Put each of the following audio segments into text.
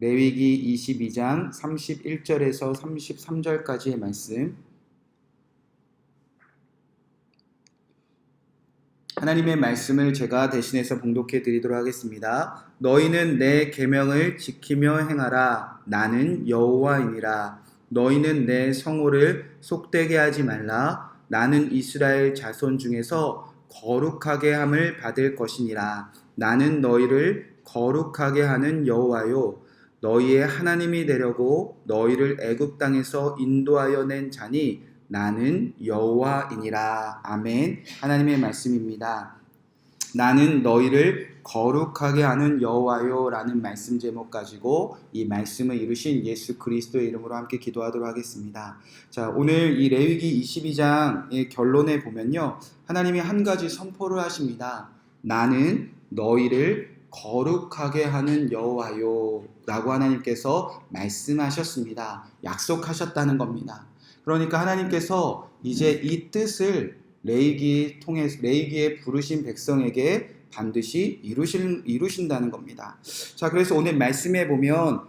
레위기 22장 31절에서 33절까지의 말씀. 하나님의 말씀을 제가 대신해서 봉독해 드리도록 하겠습니다. 너희는 내 계명을 지키며 행하라. 나는 여호와이니라. 너희는 내 성호를 속되게 하지 말라. 나는 이스라엘 자손 중에서 거룩하게 함을 받을 것이니라. 나는 너희를 거룩하게 하는 여호와요. 너희의 하나님이 되려고 너희를 애굽 땅에서 인도하여 낸 자니 나는 여호와이니라. 아멘. 하나님의 말씀입니다. 나는 너희를 거룩하게 하는 여호와요라는 말씀 제목 가지고 이 말씀을 이루신 예수 그리스도의 이름으로 함께 기도하도록 하겠습니다. 자, 오늘 이 레위기 22장의 결론에 보면요. 하나님이 한 가지 선포를 하십니다. 나는 너희를 거룩하게 하는 여호와요 라고 하나님께서 말씀하셨습니다. 약속하셨다는 겁니다. 그러니까 하나님께서 이제 이 뜻을 레이기 통해 레이기에 부르신 백성에게 반드시 이루신 이루신다는 겁니다. 자, 그래서 오늘 말씀에 보면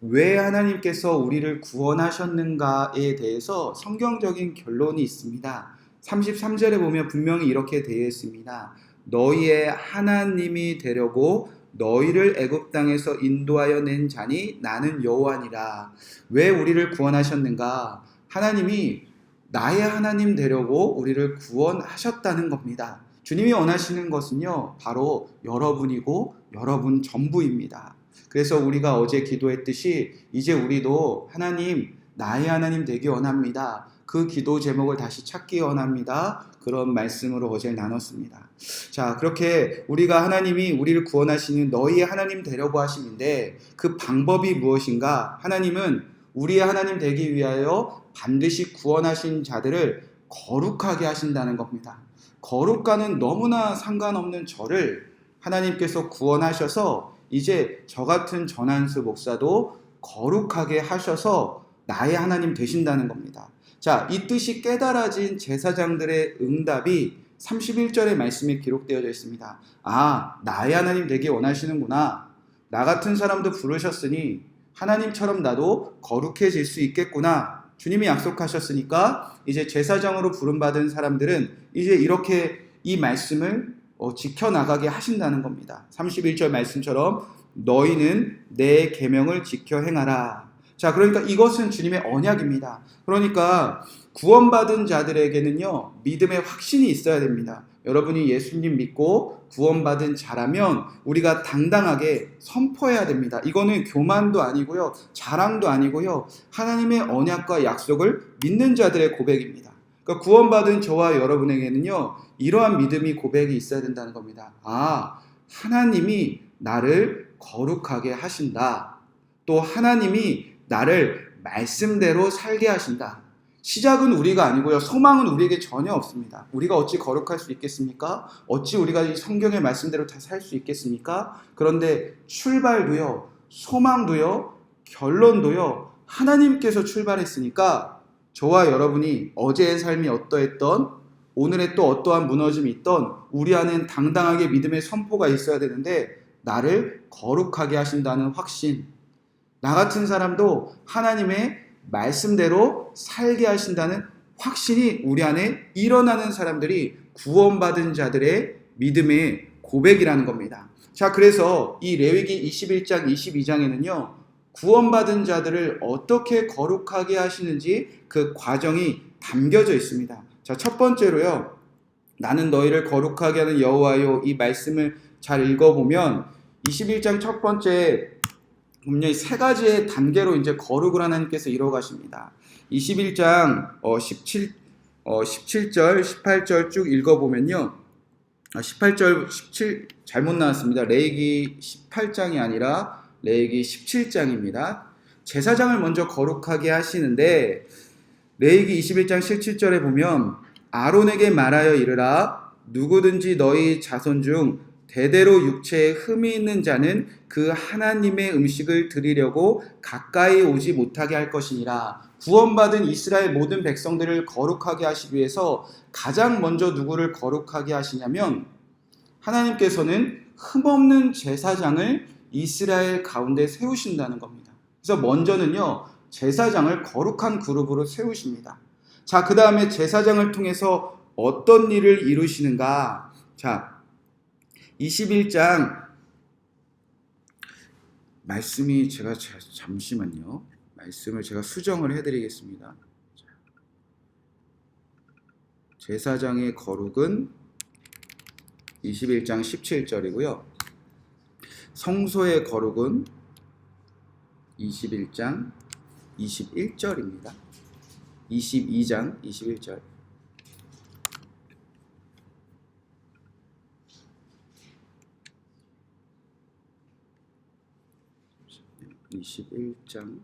왜 하나님께서 우리를 구원하셨는가에 대해서 성경적인 결론이 있습니다. 33절에 보면 분명히 이렇게 되어 있습니다. 너희의 하나님이 되려고 너희를 애굽 땅에서 인도하여 낸 자니 나는 여호와니라. 왜 우리를 구원하셨는가? 하나님이 나의 하나님 되려고 우리를 구원하셨다는 겁니다. 주님이 원하시는 것은요, 바로 여러분이고 여러분 전부입니다. 그래서 우리가 어제 기도했듯이 이제 우리도 하나님, 나의 하나님 되기 원합니다. 그 기도 제목을 다시 찾기 원합니다. 그런 말씀으로 어제 나눴습니다. 자, 그렇게 우리가 하나님이 우리를 구원하시는 너희의 하나님 되려고 하시는데 그 방법이 무엇인가? 하나님은 우리의 하나님 되기 위하여 반드시 구원하신 자들을 거룩하게 하신다는 겁니다. 거룩과는 너무나 상관없는 저를 하나님께서 구원하셔서 이제 저 같은 전한수 목사도 거룩하게 하셔서 나의 하나님 되신다는 겁니다. 자, 이 뜻이 깨달아진 제사장들의 응답이 31절의 말씀에 기록되어져 있습니다. 아, 나의 하나님 되기 원하시는구나. 나 같은 사람도 부르셨으니 하나님처럼 나도 거룩해질 수 있겠구나. 주님이 약속하셨으니까 이제 제사장으로 부름받은 사람들은 이제 이렇게 이 말씀을 어, 지켜나가게 하신다는 겁니다. 31절 말씀처럼 너희는 내 계명을 지켜 행하라. 자, 그러니까 이것은 주님의 언약입니다. 그러니까 구원받은 자들에게는요, 믿음의 확신이 있어야 됩니다. 여러분이 예수님 믿고 구원받은 자라면 우리가 당당하게 선포해야 됩니다. 이거는 교만도 아니고요, 자랑도 아니고요, 하나님의 언약과 약속을 믿는 자들의 고백입니다. 그러니까 구원받은 저와 여러분에게는요, 이러한 믿음이 고백이 있어야 된다는 겁니다. 아, 하나님이 나를 거룩하게 하신다. 또 하나님이 나를 말씀대로 살게 하신다. 시작은 우리가 아니고요. 소망은 우리에게 전혀 없습니다. 우리가 어찌 거룩할 수 있겠습니까? 어찌 우리가 이 성경의 말씀대로 다 살 수 있겠습니까? 그런데 출발도요, 소망도요, 결론도요, 하나님께서 출발했으니까 저와 여러분이 어제의 삶이 어떠했던 오늘의 또 어떠한 무너짐이 있던 우리 안엔 당당하게 믿음의 선포가 있어야 되는데 나를 거룩하게 하신다는 확신. 나 같은 사람도 하나님의 말씀대로 살게 하신다는 확신이 우리 안에 일어나는 사람들이 구원받은 자들의 믿음의 고백이라는 겁니다. 자, 그래서 이 레위기 21장, 22장에는요, 구원받은 자들을 어떻게 거룩하게 하시는지 그 과정이 담겨져 있습니다. 자, 첫 번째로요, 나는 너희를 거룩하게 하는 여호와요. 이 말씀을 잘 읽어 보면 21장 첫 번째 분명히 세 가지의 단계로 이제 거룩을 하나님께서 이루어 가십니다. 21장 어 17, 어 17절, 18절 쭉 읽어보면요. 18절, 17, 잘못 나왔습니다. 레이기 18장이 아니라 레이기 17장입니다. 제사장을 먼저 거룩하게 하시는데, 레이기 21장 17절에 보면, 아론에게 말하여 이르라, 누구든지 너희 자손 중 대대로 육체에 흠이 있는 자는 그 하나님의 음식을 드리려고 가까이 오지 못하게 할 것이니라. 구원받은 이스라엘 모든 백성들을 거룩하게 하시기 위해서 가장 먼저 누구를 거룩하게 하시냐면 하나님께서는 흠없는 제사장을 이스라엘 가운데 세우신다는 겁니다. 그래서 먼저는요, 제사장을 거룩한 그룹으로 세우십니다. 자, 그 다음에 제사장을 통해서 어떤 일을 이루시는가? 자, 21장 말씀이 제가 자- 잠시만요. 말씀을 제가 수정을 해드리겠습니다. 자, 제사장의 거룩은 21장 17절이고요. 성소의 거룩은 21장 21절입니다. 22장 21절. 21장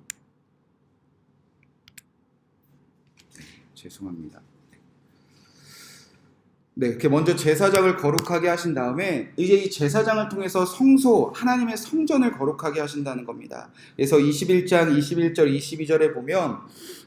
네, 죄송합니다. 네, 이렇게 먼저 제사장을 거룩하게 하신 다음에 이제 이 제사장을 통해서 성소 하나님의 성전을 거룩하게 하신다는 겁니다. 그래서 21장 21절 22절에 보면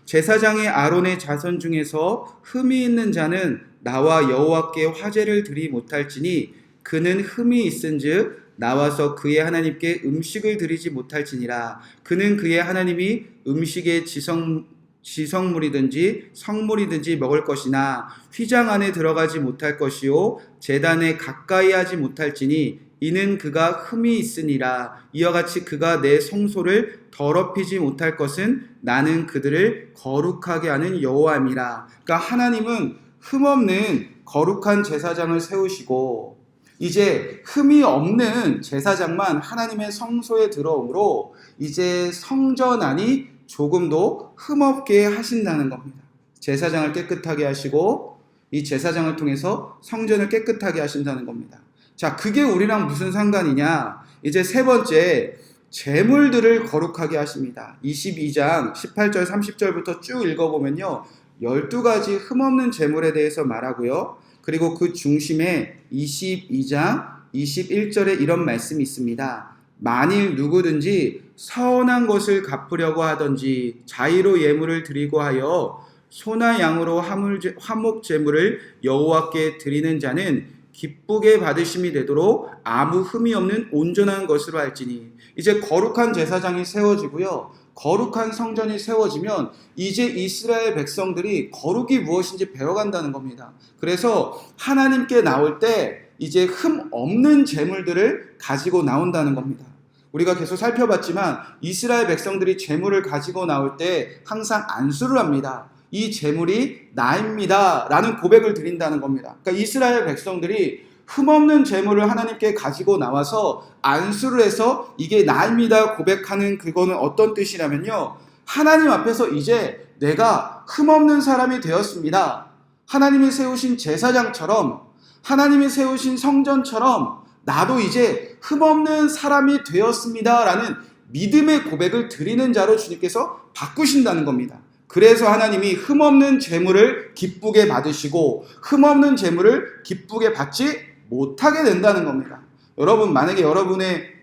제사장의 아론의 자손 중에서 흠이 있는 자는 나와 여호와께 화제를 드리 못할지니 그는 흠이 있은즉 나와서 그의 하나님께 음식을 드리지 못할지니라. 그는 그의 하나님이 음식의 지성 지성물이든지 성물이든지 먹을 것이나 휘장 안에 들어가지 못할 것이요 제단에 가까이 하지 못할지니 이는 그가 흠이 있으니라. 이와 같이 그가 내 성소를 더럽히지 못할 것은 나는 그들을 거룩하게 하는 여호와임이라. 그러니까 하나님은 흠 없는 거룩한 제사장을 세우시고 이제 흠이 없는 제사장만 하나님의 성소에 들어오므로 이제 성전 안이 조금도 흠없게 하신다는 겁니다. 제사장을 깨끗하게 하시고 이 제사장을 통해서 성전을 깨끗하게 하신다는 겁니다. 자, 그게 우리랑 무슨 상관이냐? 이제 세 번째 재물들을 거룩하게 하십니다. 22장 18절 30절부터 쭉 읽어보면요. 12가지 흠없는 재물에 대해서 말하고요. 그리고 그 중심에 22장 21절에 이런 말씀이 있습니다. 만일 누구든지 서운한 것을 갚으려고 하든지 자의로 예물을 드리고 하여 소나 양으로 화목 제물을 여호와께 드리는 자는 기쁘게 받으심이 되도록 아무 흠이 없는 온전한 것으로 할지니 이제 거룩한 제사장이 세워지고요. 거룩한 성전이 세워지면 이제 이스라엘 백성들이 거룩이 무엇인지 배워간다는 겁니다. 그래서 하나님께 나올 때 이제 흠 없는 재물들을 가지고 나온다는 겁니다. 우리가 계속 살펴봤지만 이스라엘 백성들이 재물을 가지고 나올 때 항상 안수를 합니다. 이 재물이 나입니다. 라는 고백을 드린다는 겁니다. 그러니까 이스라엘 백성들이 흠없는 재물을 하나님께 가지고 나와서 안수를 해서 이게 나입니다 고백하는 그거는 어떤 뜻이냐면요. 하나님 앞에서 이제 내가 흠없는 사람이 되었습니다. 하나님이 세우신 제사장처럼 하나님이 세우신 성전처럼 나도 이제 흠없는 사람이 되었습니다. 라는 믿음의 고백을 드리는 자로 주님께서 바꾸신다는 겁니다. 그래서 하나님이 흠없는 재물을 기쁘게 받으시고 흠없는 재물을 기쁘게 받지 못하게 된다는 겁니다. 여러분 만약에 여러분의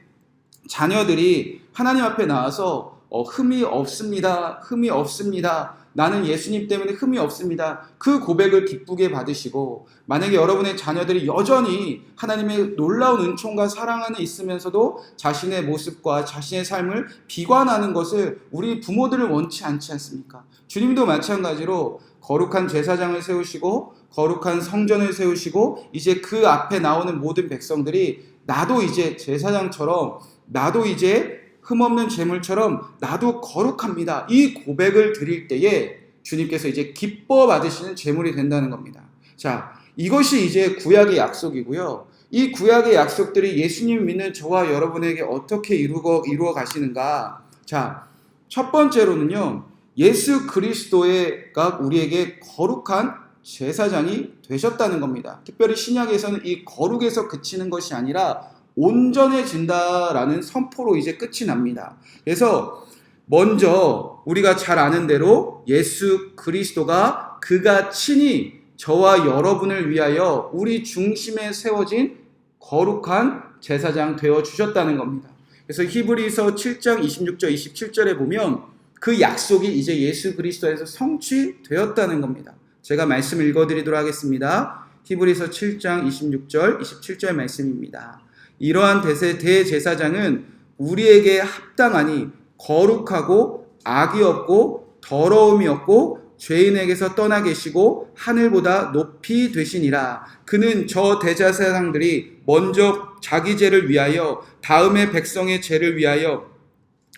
자녀들이 하나님 앞에 나와서 어, 흠이 없습니다. 흠이 없습니다. 나는 예수님 때문에 흠이 없습니다. 그 고백을 기쁘게 받으시고 만약에 여러분의 자녀들이 여전히 하나님의 놀라운 은총과 사랑 안에 있으면서도 자신의 모습과 자신의 삶을 비관하는 것을 우리 부모들을 원치 않지 않습니까? 주님도 마찬가지로 거룩한 제사장을 세우시고 거룩한 성전을 세우시고 이제 그 앞에 나오는 모든 백성들이 나도 이제 제사장처럼 나도 이제 흠없는 재물처럼 나도 거룩합니다. 이 고백을 드릴 때에 주님께서 이제 기뻐 받으시는 재물이 된다는 겁니다. 자, 이것이 이제 구약의 약속이고요. 이 구약의 약속들이 예수님 믿는 저와 여러분에게 어떻게 이루어, 이루어 가시는가? 자, 첫 번째로는요, 예수 그리스도가 우리에게 거룩한 제사장이 되셨다는 겁니다. 특별히 신약에서는 이 거룩에서 그치는 것이 아니라 온전해진다라는 선포로 이제 끝이 납니다. 그래서 먼저 우리가 잘 아는 대로 예수 그리스도가 그가 친히 저와 여러분을 위하여 우리 중심에 세워진 거룩한 제사장 되어 주셨다는 겁니다. 그래서 히브리서 7장 26절 27절에 보면 그 약속이 이제 예수 그리스도에서 성취되었다는 겁니다. 제가 말씀 읽어드리도록 하겠습니다. 히브리서 7장 26절 27절 말씀입니다. 이러한 대세 대제사장은 우리에게 합당하니 거룩하고 악이 없고 더러움이 없고 죄인에게서 떠나 계시고 하늘보다 높이 되시니라. 그는 저 대제사장들이 먼저 자기 죄를 위하여 다음에 백성의 죄를 위하여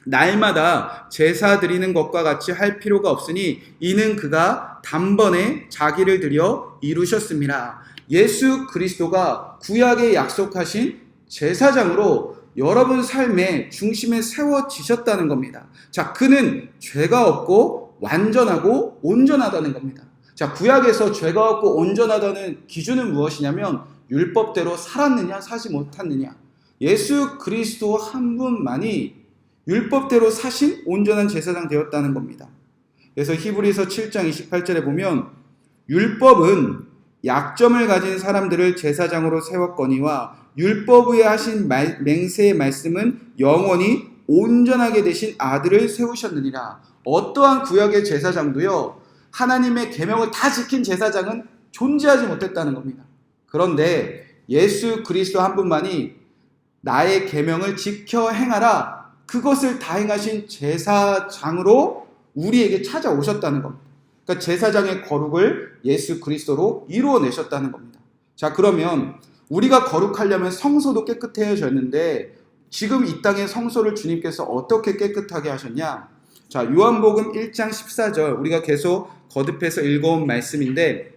날마다 제사 드리는 것과 같이 할 필요가 없으니 이는 그가 단번에 자기를 들여 이루셨습니다. 예수 그리스도가 구약에 약속하신 제사장으로 여러분 삶의 중심에 세워지셨다는 겁니다. 자, 그는 죄가 없고 완전하고 온전하다는 겁니다. 자, 구약에서 죄가 없고 온전하다는 기준은 무엇이냐면 율법대로 살았느냐, 사지 못했느냐. 예수 그리스도 한 분만이 율법대로 사신 온전한 제사장 되었다는 겁니다. 그래서 히브리서 7장 28절에 보면 율법은 약점을 가진 사람들을 제사장으로 세웠거니와 율법 위에 하신 말, 맹세의 말씀은 영원히 온전하게 되신 아들을 세우셨느니라. 어떠한 구약의 제사장도요. 하나님의 계명을 다 지킨 제사장은 존재하지 못했다는 겁니다. 그런데 예수 그리스도 한 분만이 나의 계명을 지켜 행하라. 그것을 다 행하신 제사장으로 우리에게 찾아오셨다는 겁니다. 그러니까 제사장의 거룩을 예수 그리스도로 이루어내셨다는 겁니다. 자, 그러면 우리가 거룩하려면 성소도 깨끗해졌는데 지금 이 땅의 성소를 주님께서 어떻게 깨끗하게 하셨냐? 자, 요한복음 1장 14절 우리가 계속 거듭해서 읽어온 말씀인데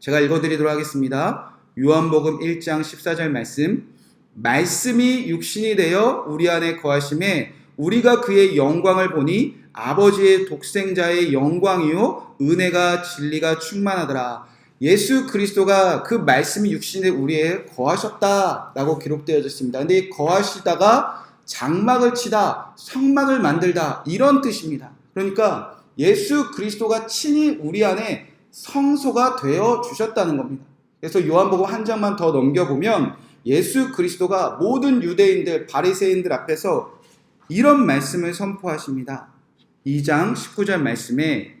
제가 읽어드리도록 하겠습니다. 요한복음 1장 14절 말씀 말씀이 육신이 되어 우리 안에 거하심에 우리가 그의 영광을 보니 아버지의 독생자의 영광이요 은혜가 진리가 충만하더라. 예수 그리스도가 그 말씀이 육신에 우리에 거하셨다라고 기록되어졌습니다. 근데 거하시다가 장막을 치다, 성막을 만들다 이런 뜻입니다. 그러니까 예수 그리스도가 친히 우리 안에 성소가 되어 주셨다는 겁니다. 그래서 요한복음 한 장만 더 넘겨보면 예수 그리스도가 모든 유대인들, 바리새인들 앞에서 이런 말씀을 선포하십니다. 2장 19절 말씀에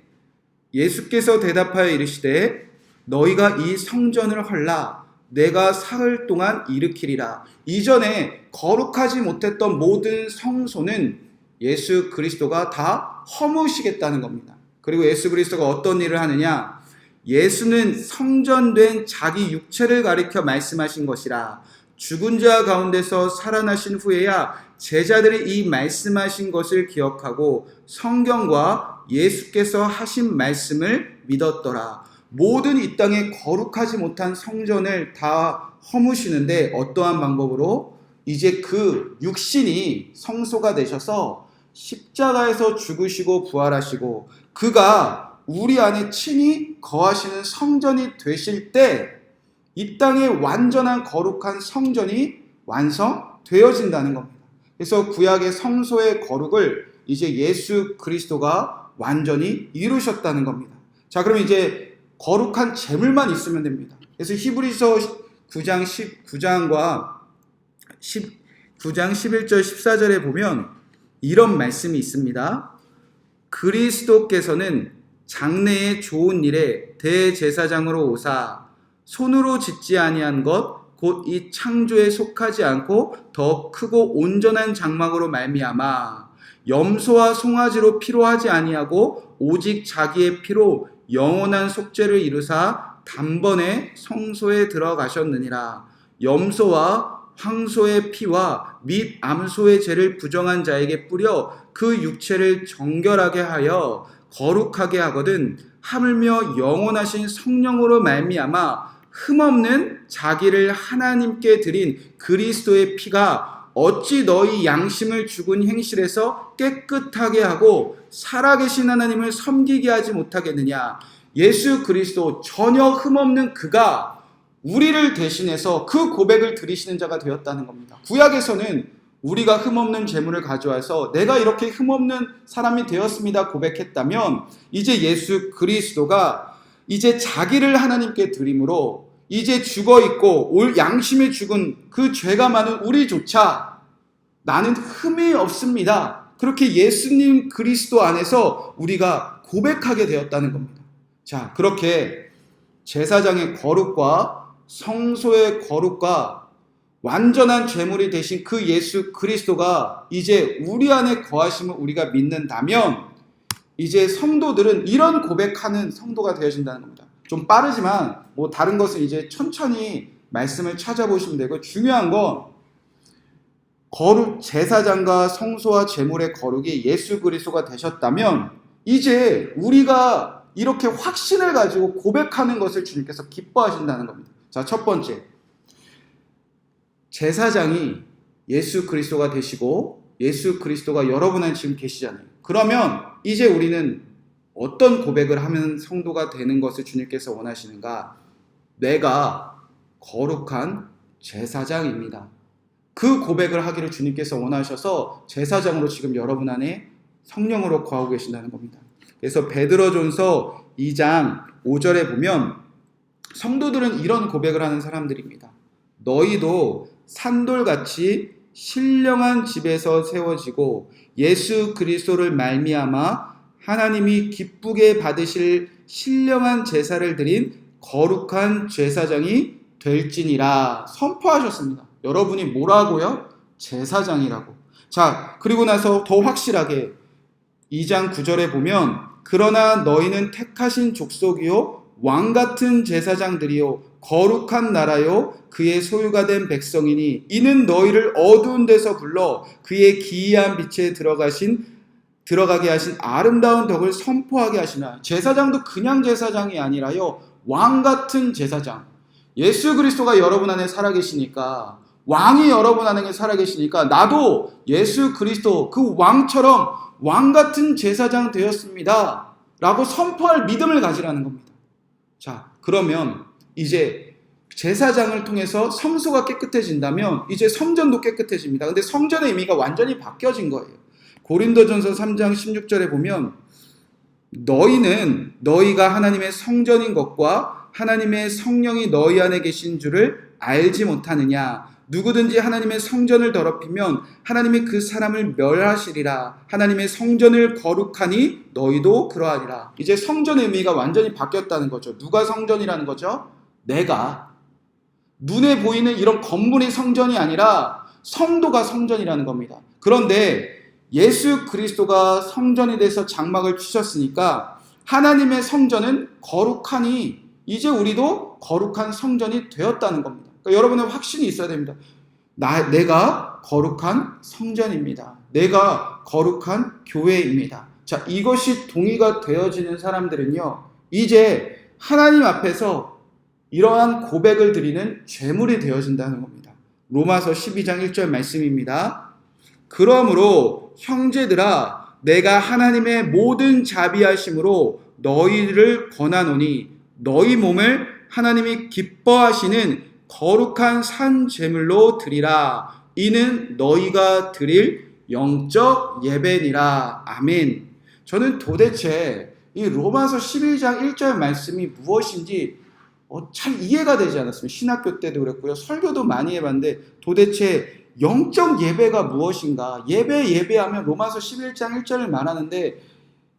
예수께서 대답하여 이르시되 너희가 이 성전을 헐라 내가 사흘 동안 일으키리라. 이전에 거룩하지 못했던 모든 성소는 예수 그리스도가 다 허무시겠다는 겁니다. 그리고 예수 그리스도가 어떤 일을 하느냐? 예수는 성전된 자기 육체를 가리켜 말씀하신 것이라. 죽은 자 가운데서 살아나신 후에야 제자들이 이 말씀하신 것을 기억하고 성경과 예수께서 하신 말씀을 믿었더라. 모든 이 땅에 거룩하지 못한 성전을 다 허무시는데 어떠한 방법으로 이제 그 육신이 성소가 되셔서 십자가에서 죽으시고 부활하시고 그가 우리 안에 친히 거하시는 성전이 되실 때 이 땅에 완전한 거룩한 성전이 완성되어진다는 겁니다. 그래서 구약의 성소의 거룩을 이제 예수 그리스도가 완전히 이루셨다는 겁니다. 자, 그럼 이제 거룩한 재물만 있으면 됩니다. 그래서 히브리서 9장 19장과 19장 11절 14절에 보면 이런 말씀이 있습니다. 그리스도께서는 장래의 좋은 일에 대제사장으로 오사 손으로 짓지 아니한 것 곧 이 창조에 속하지 않고 더 크고 온전한 장막으로 말미암아 염소와 송아지로 피로 하지 아니하고 오직 자기의 피로 영원한 속죄를 이루사 단번에 성소에 들어가셨느니라. 염소와 황소의 피와 및 암소의 죄를 부정한 자에게 뿌려 그 육체를 정결하게 하여 거룩하게 하거든 하물며 영원하신 성령으로 말미암아 흠없는 자기를 하나님께 드린 그리스도의 피가 어찌 너희 양심을 죽은 행실에서 깨끗하게 하고 살아계신 하나님을 섬기게 하지 못하겠느냐? 예수 그리스도 전혀 흠없는 그가 우리를 대신해서 그 고백을 드리시는 자가 되었다는 겁니다. 구약에서는 우리가 흠없는 재물을 가져와서 내가 이렇게 흠없는 사람이 되었습니다 고백했다면 이제 예수 그리스도가 이제 자기를 하나님께 드림으로 이제 죽어 있고 올 양심에 죽은 그 죄가 많은 우리조차 나는 흠이 없습니다. 그렇게 예수님 그리스도 안에서 우리가 고백하게 되었다는 겁니다. 자, 그렇게 제사장의 거룩과 성소의 거룩과 완전한 죄물이 되신 그 예수 그리스도가 이제 우리 안에 거하심을 우리가 믿는다면 이제 성도들은 이런 고백하는 성도가 되어진다는 겁니다. 좀 빠르지만 뭐 다른 것은 이제 천천히 말씀을 찾아보시면 되고 중요한 건 거룩 제사장과 성소와 제물의 거룩이 예수 그리스도가 되셨다면 이제 우리가 이렇게 확신을 가지고 고백하는 것을 주님께서 기뻐하신다는 겁니다. 자, 첫 번째. 제사장이 예수 그리스도가 되시고 예수 그리스도가 여러분 안에 지금 계시잖아요. 그러면 이제 우리는 어떤 고백을 하면 성도가 되는 것을 주님께서 원하시는가? 내가 거룩한 제사장입니다. 그 고백을 하기를 주님께서 원하셔서 제사장으로 지금 여러분 안에 성령으로 거하고 계신다는 겁니다. 그래서 베드로전서 2장 5절에 보면 성도들은 이런 고백을 하는 사람들입니다. 너희도 산돌같이 신령한 집에서 세워지고 예수 그리스도를 말미암아 하나님이 기쁘게 받으실 신령한 제사를 드린 거룩한 제사장이 될지니라 선포하셨습니다. 여러분이 뭐라고요? 제사장이라고. 자, 그리고 나서 더 확실하게 2장 9절에 보면 그러나 너희는 택하신 족속이요 왕 같은 제사장들이요 거룩한 나라요 그의 소유가 된 백성이니 이는 너희를 어두운 데서 불러 그의 기이한 빛에 들어가신 들어가게 하신 아름다운 덕을 선포하게 하시나 제사장도 그냥 제사장이 아니라요 왕 같은 제사장 예수 그리스도가 여러분 안에 살아 계시니까 왕이 여러분 안에 살아 계시니까 나도 예수 그리스도 그 왕처럼 왕 같은 제사장 되었습니다. 라고 선포할 믿음을 가지라는 겁니다. 자, 그러면 이제 제사장을 통해서 성소가 깨끗해진다면 이제 성전도 깨끗해집니다. 근데 성전의 의미가 완전히 바뀌어진 거예요. 고린도전서 3장 16절에 보면 너희는 너희가 하나님의 성전인 것과 하나님의 성령이 너희 안에 계신 줄을 알지 못하느냐 누구든지 하나님의 성전을 더럽히면 하나님이 그 사람을 멸하시리라. 하나님의 성전을 거룩하니 너희도 그러하리라. 이제 성전의 의미가 완전히 바뀌었다는 거죠. 누가 성전이라는 거죠? 내가. 눈에 보이는 이런 건물이 성전이 아니라 성도가 성전이라는 겁니다. 그런데 예수 그리스도가 성전이 돼서 장막을 치셨으니까 하나님의 성전은 거룩하니 이제 우리도 거룩한 성전이 되었다는 겁니다. 그러니까 여러분의 확신이 있어야 됩니다. 나, 내가 거룩한 성전입니다. 내가 거룩한 교회입니다. 자, 이것이 동의가 되어지는 사람들은요, 이제 하나님 앞에서 이러한 고백을 드리는 죄물이 되어진다는 겁니다. 로마서 12장 1절 말씀입니다. 그러므로 형제들아, 내가 하나님의 모든 자비하심으로 너희를 권하노니 너희 몸을 하나님이 기뻐하시는 거룩한 산 제물로 드리라. 이는 너희가 드릴 영적 예배니라. 아멘. 저는 도대체 이 로마서 11장 1절 말씀이 무엇인지 어, 잘 이해가 되지 않았습니다. 신학교 때도 그랬고요. 설교도 많이 해봤는데 도대체 영적 예배가 무엇인가? 예배 예배하면 로마서 11장 1절을 말하는데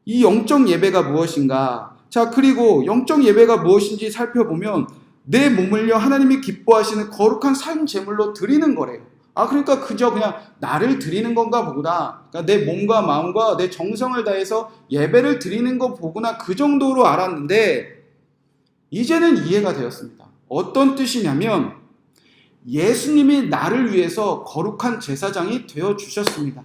이 영적 예배가 무엇인가? 자, 그리고 영적 예배가 무엇인지 살펴보면 내 몸을요 하나님이 기뻐하시는 거룩한 삶 제물로 드리는 거래요. 아 그러니까 그저 그냥 나를 드리는 건가 보구나. 그러니까 내 몸과 마음과 내 정성을 다해서 예배를 드리는 거 보구나 그 정도로 알았는데 이제는 이해가 되었습니다. 어떤 뜻이냐면 예수님이 나를 위해서 거룩한 제사장이 되어 주셨습니다.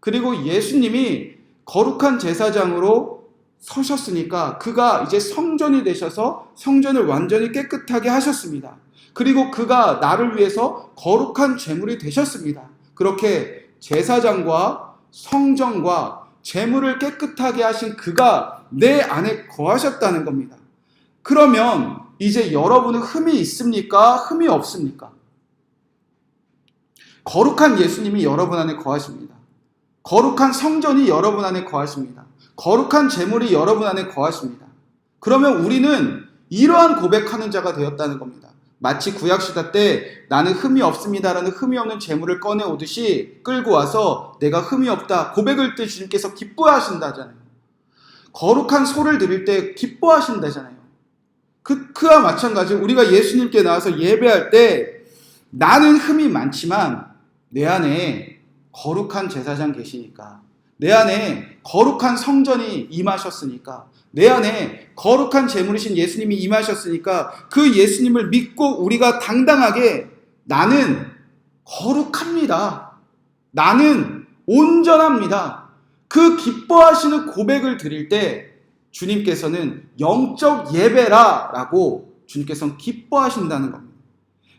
그리고 예수님이 거룩한 제사장으로 서셨으니까 그가 이제 성전이 되셔서 성전을 완전히 깨끗하게 하셨습니다. 그리고 그가 나를 위해서 거룩한 제물이 되셨습니다. 그렇게 제사장과 성전과 제물을 깨끗하게 하신 그가 내 안에 거하셨다는 겁니다. 그러면 이제 여러분은 흠이 있습니까? 흠이 없습니까? 거룩한 예수님이 여러분 안에 거하십니다. 거룩한 성전이 여러분 안에 거하십니다. 거룩한 재물이 여러분 안에 거하십니다. 그러면 우리는 이러한 고백하는 자가 되었다는 겁니다. 마치 구약시대 때 나는 흠이 없습니다라는 흠이 없는 재물을 꺼내 오듯이 끌고 와서 내가 흠이 없다 고백을 때 주님께서 기뻐하신다잖아요. 거룩한 소를 드릴 때 기뻐하신다잖아요. 그, 그와 마찬가지로 우리가 예수님께 나와서 예배할 때 나는 흠이 많지만 내 안에 거룩한 제사장 계시니까 내 안에 거룩한 성전이 임하셨으니까 내 안에 거룩한 제물이신 예수님이 임하셨으니까 그 예수님을 믿고 우리가 당당하게 나는 거룩합니다. 나는 온전합니다. 그 기뻐하시는 고백을 드릴 때 주님께서는 영적 예배라라고 주님께서는 기뻐하신다는 겁니다.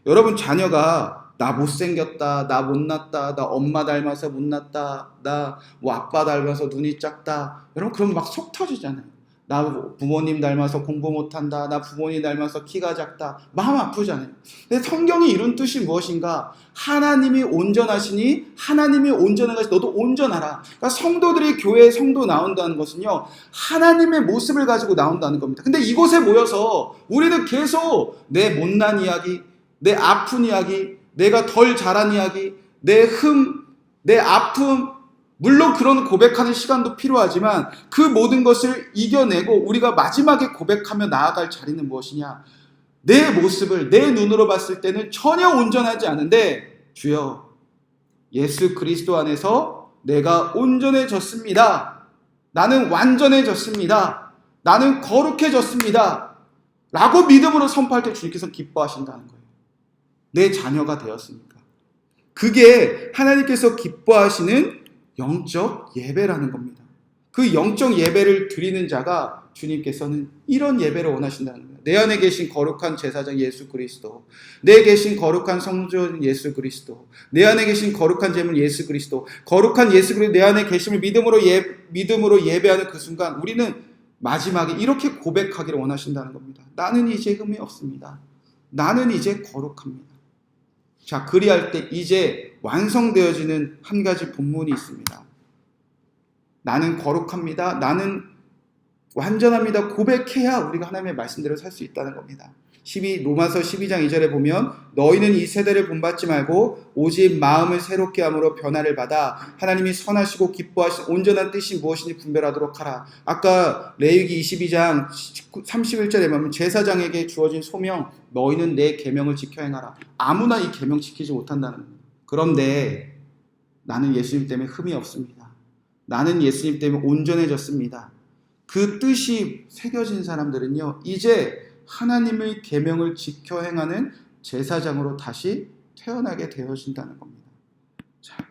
여러분 자녀가 나 못생겼다, 나 못났다, 나 엄마 닮아서 못났다, 나 뭐 아빠 닮아서 눈이 작다. 여러분 그럼 막 속 터지잖아요. 나 부모님 닮아서 공부 못한다, 나 부모님 닮아서 키가 작다, 마음 아프잖아요. 근데 성경이 이룬 뜻이 무엇인가? 하나님이 온전하시니 하나님이 온전하시 너도 온전하라. 그러니까 성도들이 교회에 성도 나온다는 것은요 하나님의 모습을 가지고 나온다는 겁니다. 근데 이곳에 모여서 우리는 계속 내 못난 이야기, 내 아픈 이야기, 내가 덜 잘한 이야기, 내 흠, 내 아픔, 물론 그런 고백하는 시간도 필요하지만 그 모든 것을 이겨내고 우리가 마지막에 고백하며 나아갈 자리는 무엇이냐? 내 모습을 내 눈으로 봤을 때는 전혀 온전하지 않은데 주여 예수 그리스도 안에서 내가 온전해졌습니다. 나는 완전해졌습니다. 나는 거룩해졌습니다. 라고 믿음으로 선포할 때 주님께서 기뻐하신다는 거예요. 내 자녀가 되었으니까. 그게 하나님께서 기뻐하시는 영적 예배라는 겁니다. 그 영적 예배를 드리는 자가 주님께서는 이런 예배를 원하신다는 거예요. 내 안에 계신 거룩한 제사장 예수 그리스도, 내 계신 거룩한 성전 예수 그리스도, 내 안에 계신 거룩한 제물 예수 그리스도, 거룩한 예수 그리스도 내 안에 계심을 믿음으로 예 믿음으로 예배하는 그 순간 우리는 마지막에 이렇게 고백하기를 원하신다는 겁니다. 나는 이제 흠이 없습니다. 나는 이제 거룩합니다. 자, 그리할 때 이제 완성되어지는 한 가지 본문이 있습니다. 나는 거룩합니다. 나는 완전합니다. 고백해야 우리가 하나님의 말씀대로 살 수 있다는 겁니다. 12 로마서 12장 2절에 보면 너희는 이 세대를 본받지 말고 오직 마음을 새롭게 함으로 변화를 받아 하나님이 선하시고 기뻐하신 온전한 뜻이 무엇인지 분별하도록 하라. 아까 레위기 22장 31절에 보면 제사장에게 주어진 소명 너희는 내 계명을 지켜 행하라. 아무나 이 계명 지키지 못한다는 거예요. 그런데 나는 예수님 때문에 흠이 없습니다. 나는 예수님 때문에 온전해졌습니다. 그 뜻이 새겨진 사람들은요. 이제 하나님의 계명을 지켜 행하는 제사장으로 다시 태어나게 되어진다는 겁니다. 자,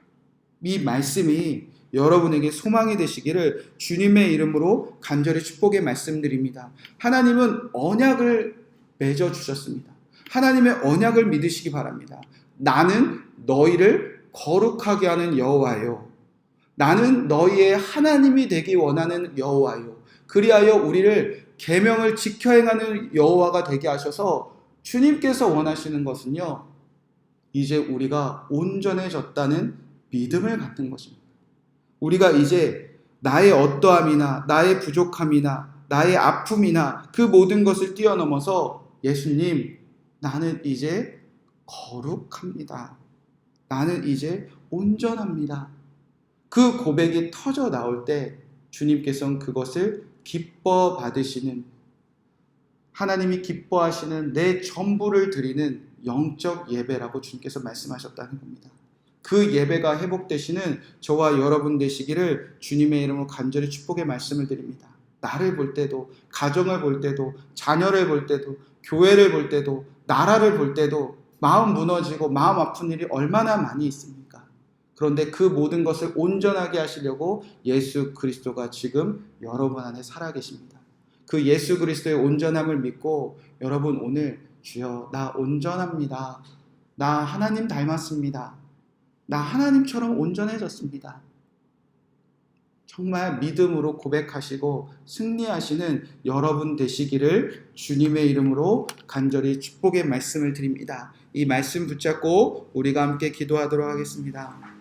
이 말씀이 여러분에게 소망이 되시기를 주님의 이름으로 간절히 축복의 말씀드립니다. 하나님은 언약을 맺어 주셨습니다. 하나님의 언약을 믿으시기 바랍니다. 나는 너희를 거룩하게 하는 여호와요. 나는 너희의 하나님이 되기 원하는 여호와요. 그리하여 우리를 계명을 지켜 행하는 여호와가 되게 하셔서 주님께서 원하시는 것은요. 이제 우리가 온전해졌다는 믿음을 갖는 것입니다. 우리가 이제 나의 어떠함이나 나의 부족함이나 나의 아픔이나 그 모든 것을 뛰어넘어서 예수님 나는 이제 거룩합니다. 나는 이제 온전합니다. 그 고백이 터져 나올 때 주님께서는 그것을 기뻐 받으시는 하나님이 기뻐하시는 내 전부를 드리는 영적 예배라고 주님께서 말씀하셨다는 겁니다. 그 예배가 회복되시는 저와 여러분 되시기를 주님의 이름으로 간절히 축복의 말씀을 드립니다. 나를 볼 때도, 가정을 볼 때도, 자녀를 볼 때도, 교회를 볼 때도, 나라를 볼 때도 마음 무너지고 마음 아픈 일이 얼마나 많이 있습니까? 그런데 그 모든 것을 온전하게 하시려고 예수 그리스도가 지금 여러분 안에 살아 계십니다. 그 예수 그리스도의 온전함을 믿고 여러분 오늘 주여 나 온전합니다. 나 하나님 닮았습니다. 나 하나님처럼 온전해졌습니다. 정말 믿음으로 고백하시고 승리하시는 여러분 되시기를 주님의 이름으로 간절히 축복의 말씀을 드립니다. 이 말씀 붙잡고 우리가 함께 기도하도록 하겠습니다.